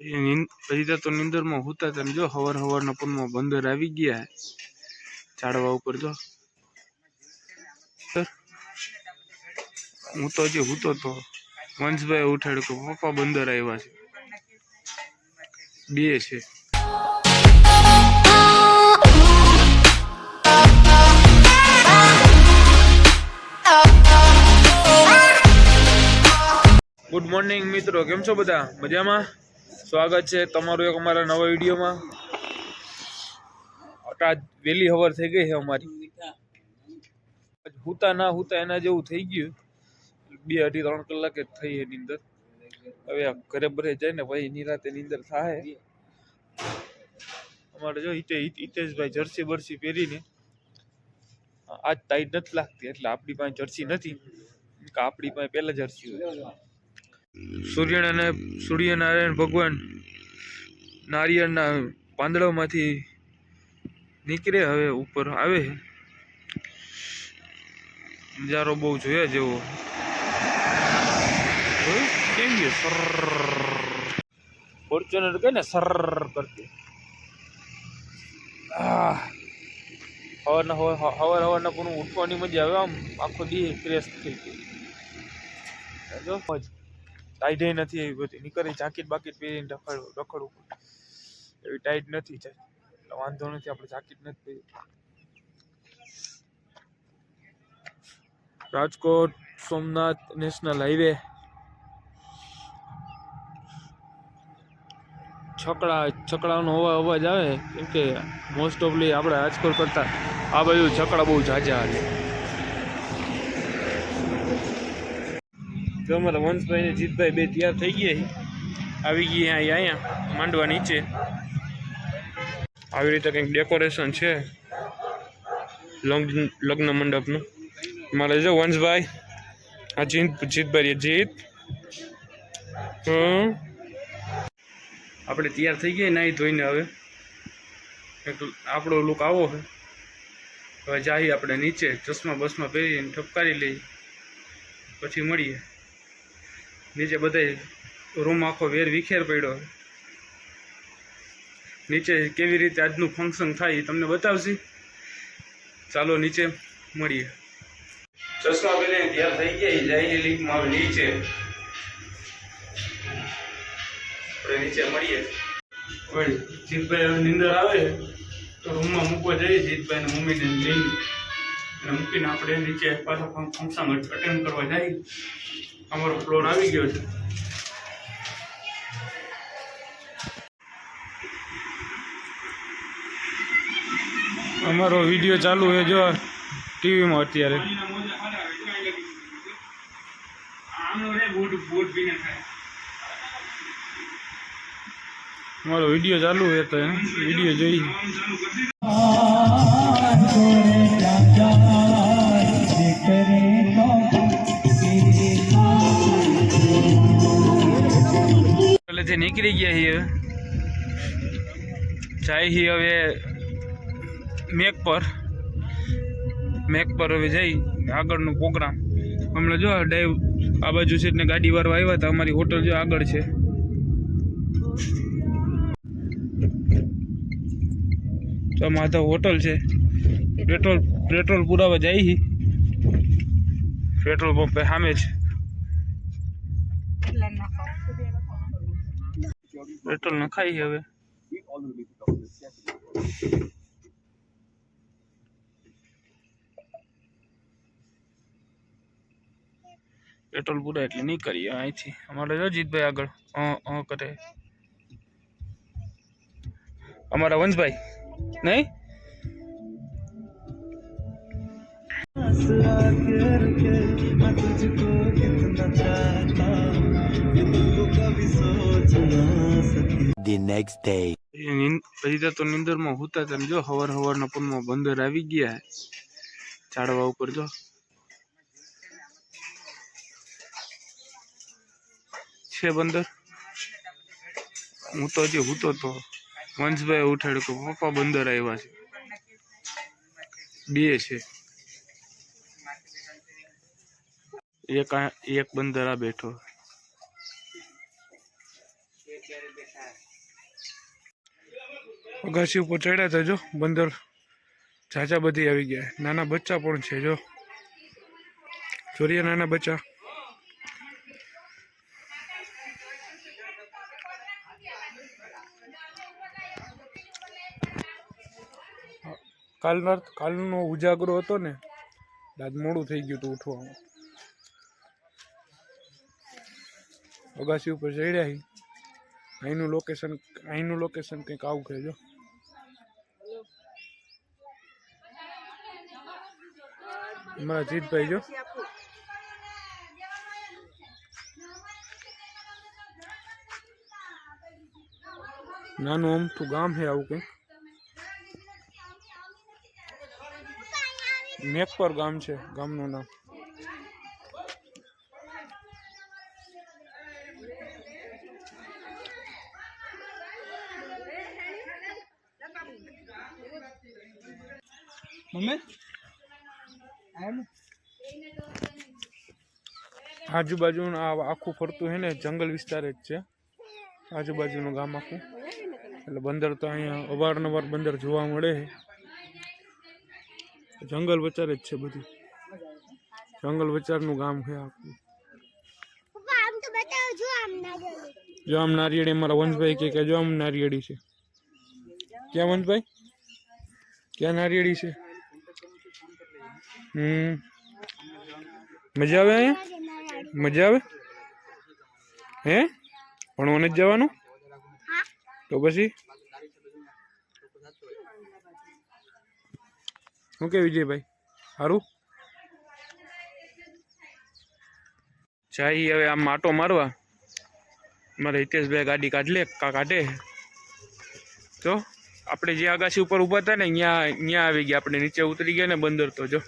હજી તો નિંદરમાં હોતા તમે જો, હવાર હવારના પનમાં બંદર આવી ગયા. ઝાડવા ઉપર જો. હું તો હજી હૂતો તો. વંશભાઈ ઉઠાડ કે પપ્પા બંદર આવ્યા છે. બે છે. ગુડ મોર્નિંગ મિત્રો. કેમ છો બધા? મજામાં? સ્વાગત છે તમારું એક અમારા નવા વિડીયોમાં. આજ વહેલી હવાર થઈ ગઈ છે અમારી. હુતા ના હુતા એના જેવું થઈ ગયું. બે અઢી ત્રણ કલાકે થઈ એની અંદર. હવે ઘરે બરે જાય ને ભાઈ એની રાતે નીંદર થાય અમારે જો હિતે હિતેશભાઈ જર્સી બરસી પહેરીને આજ ટાઈટ નથી લાગતી, એટલે આપણી પાસે જર્સી નથી. આપણી પાસે પહેલા જર્સી હોય. સૂર્યનારાયણ સૂર્યનારાયણ ભગવાન નારિયેળના પાંદડામાંથી નીકળે હવે ઉપર આવે નજારો બહુ જોયા જેવો? કેમ ગયો સર. ફોર્ચ્યુનર કઈ ને સર કરતી. હવારના હવાર હવાર હવારના પણ ઉઠવાની મજા આવે આમ. આખો દી ફ્રેશ થઈ ગઈ મોજ નથી એવી બધી. નીકળી જાકીટ બાકીટ પહેરીને રખડવું રખડવું એવી ટાઈટ નથી એટલે વાંધો નથી, આપણે જાકીટ નથી પહેરી રાજકોટ સોમનાથ નેશનલ હાઈવે. છકડા, છકડાનો અવાજ અવાજ આવે, કેમ કે મોસ્ટ ઓફલી આપણે રાજકોટ કરતાં આ બાજુ છકડા બહુ ઝાઝા હાલે. તો અમારા વંશભાઈ ને જીતભાઈ બે તૈયાર થઈ ગયા આવી ગઈ અહીંયા અહીંયા, માંડવા નીચે. આવી રીતે કંઈક ડેકોરેશન છે. લગ્ન લગ્ન મંડપનું. મારે જો વંશભાઈ, આ જીત જીતભાઈ જીત. હમ. આપણે તૈયાર થઈ ગયા નાહી ધોઈને હવે. આપણો લુક આવો છે. હવે જઈએ આપણે નીચે, ચશ્મા બસમાં પહેરીને ઠપકારી લઈએ. પછી મળીએ. નીચે બધે રૂમ આખો વેર વિખેર પડ્યો. નીચે કેવી રીતે આજનું ફંક્શન થાય એ તમને બતાવશે? ચાલો નીચે મળીએ. ચશ્મા પહેરીને તૈયાર થઈ ગયા જાય લીકમાં નીચે. નીચે મળીએ. હવે જીતભાઈ હવે નીંદર આવે, તો રૂમમાં મૂકવા જઈએ જીતભાઈ ને મમ્મીને લઈને. મૂકીને આપણે નીચે પાછા ફંક્શન અટેન્ડ કરવા જઈએ અમારો ફ્લોર આવી ગયો છે. અમારો વીડિયો ચાલુ છે જો ટીવીમાં અત્યારે. અમારો વીડિયો ચાલુ છે તો વીડિયો જોઈ. એટલે નીકળી ગયા છીએ. જાય છીએ હવે મેક પર. મેક પર હવે જઈ આગળનો પ્રોગ્રામ. હમણાં જો ડાઈવ આ બાજુ છે ને ગાડી વાળવા આવ્યા હતા, અમારી હોટલ જો આગળ છે. તો માધવ હોટલ છે. પેટ્રોલ પેટ્રોલ પુરાવા જાય છે પેટ્રોલ પંપે સામે છે પેટ્રોલ નખાય હવે. પેટ્રોલ પૂરા એટલે નહીં કરીએ, અહીંથી. અમારે જો જીતભાઈ આગળ. હા કરે. અમારા વંશભાઈ. નહીં? The next day. એ નીંદ- હજી તો નીંદરમાં હુતા હતા જો હવાર હવારના પનમાં બંદર આવી ગયા ઝાડવા ઉપર જો. છે બંદર? હું તો હજી હૂતો તો વંશભાઈ ઉઠાડ્યું કે પપ્પા બંદર આવ્યા છે. બે છે. એક એક બંદર આ બેઠો. અગાસી ઉપર ચડ્યા હતા જો, બંદર ઝાઝા બધી આવી ગયા. નાના બચ્ચા પણ છે જો. ચોરિયા નાના બચ્ચા. કાલના, કાલનો ઉજાગરો હતો ને આજ મોડું થઈ ગયું હતું ઉઠવામાં. અગાસી ઉપર ચડ્યા હી. અહીંનું લોકેશન અહીંનું લોકેશન કંઈક આવું છે જો. અમારા જીતભાઈ જો. નાનું અમથું ગામ છે આવું કંઈક. મેકપર ગામ છે, ગામનું નામ. આજુબાજુનું આ આખું ફરતું છે ને જંગલ વિસ્તાર જ છે. આજુબાજુનું ગામ આખું. એટલે બંદર તો અહીંયા અવારનવાર બંદર જોવા મળે છે જંગલ વચાર જ છે બધું. જંગલ વચારનું ગામ છે આખું. જો આમ નારિયેળી. મારા વંશભાઈ કે જો આમ નારિયેળી છે. ક્યાં વંશભાઈ? ક્યાં નારિયેળી છે? હમ. મજા આવે અહીંયા? મજા આવે હે? ભણવા નથી જવાનું? તો પછી? શું કે વિજયભાઈ? સારું જાય હવે આમ માટો મારવા. મારે હિતેશભાઈ ગાડી કાઢ લે કા કાઢે? તો આપણે જે આગાશી ઉપર ઊભા હતા ને અહીંયા અહીંયા આવી ગયા આપણે નીચે ઉતરી ગયા ને બંદર તો જો.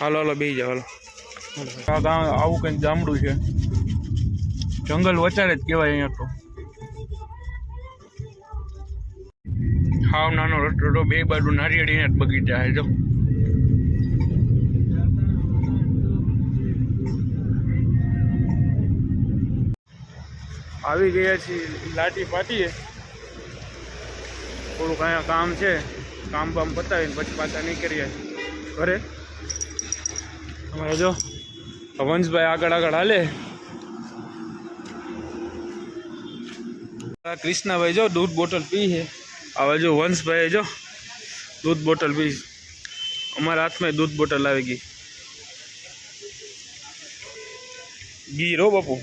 હાલો હાલો બે જાઓ હાલો આવું કંઈક ગામડું છે. જંગલ વચારે જ કહેવાય અહીંયા તો. હાવ નાનો રટરટો બે બાજુ નારિયેળીને જ બગીચા છે, જો. આવી ગયા છીએ લાટી પાટીએ. થોડુંક અહીંયા કામ છે, કામ બામ પતાવીને પછી પાછા નીકળીએ. ઘરે? અમારે જો વંશભાઈ આગળ આગળ હાલે. કૃષ્ણાભાઈ જો દૂધ બોટલ પી છે. હવે જો વંશભાઈ જો દૂધ બોટલ પી અમારા હાથમાં દૂધ બોટલ આવી ગઈ. ગીરો બાપુ.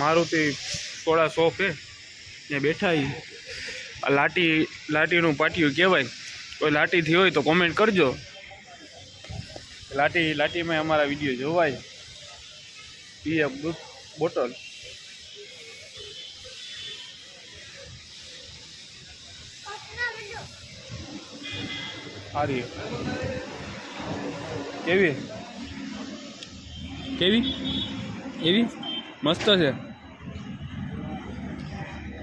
મારુતિ થોડા શોખ છે. ત્યાં બેઠા લાટી, લાટીનું પાટિયું કહેવાય. કોઈ લાટીથી હોય તો કોમેન્ટ કરજો. લાટી લાટીમાં અમારા વીડિયો જોવાય. પીએ દૂધ બોટલ. સારી કેવી? કેવી? એવી? મસ્ત છે.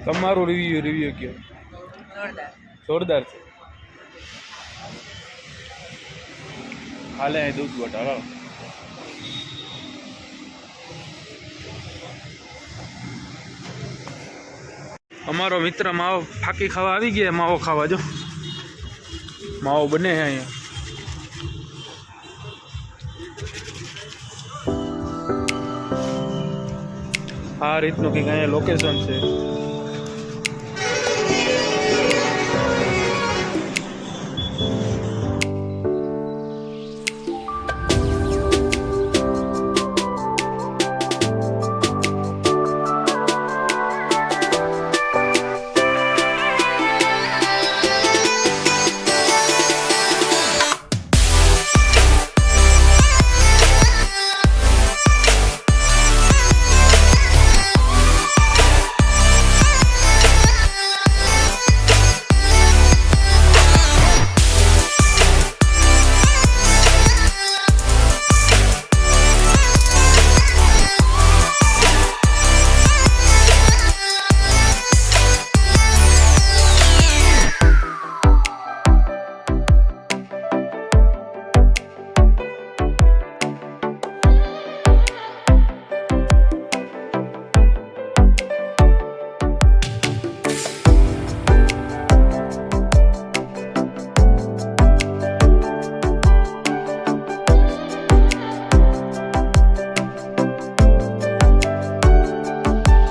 તમારું રિવ્યુ રિવ્યુ કયો? જોરદાર છે. હાલે, અહીં દૂધ બોટલ અમારો મિત્ર માવો ફાકી ખાવા આવી ગયા, માવો ખાવા, જો. માવો બને અહીંયા. આ રીતનું કંઈક અહીંયા લોકેશન છે.